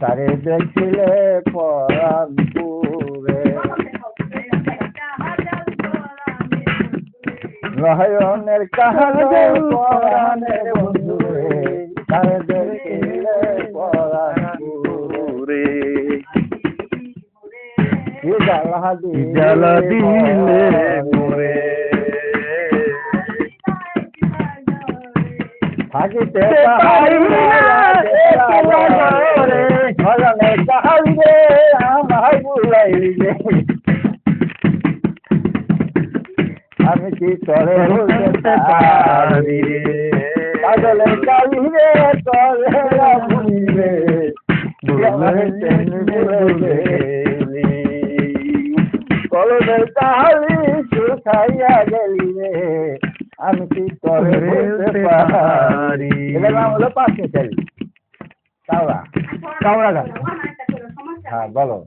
তারে দেখিলে পরাণ পুরে। নয়নের কাহাদের পরাণের বন্ধু তারে দেখিলে পরাণ জ্বালা দিলে জ্বালা দিলে মোরে থাকিতে পারি না বুলাইলি। আমি কি করে বলতে পারি কাজলের কালিরে করে ভুলিবে কলমের কাহালি শুকাইয়া গেলি রে আমি কি করে বলতে পারি? নাম হলো পাঁচ মিশালি কাওড়া। কাওড়া গান হ্যাঁ বলো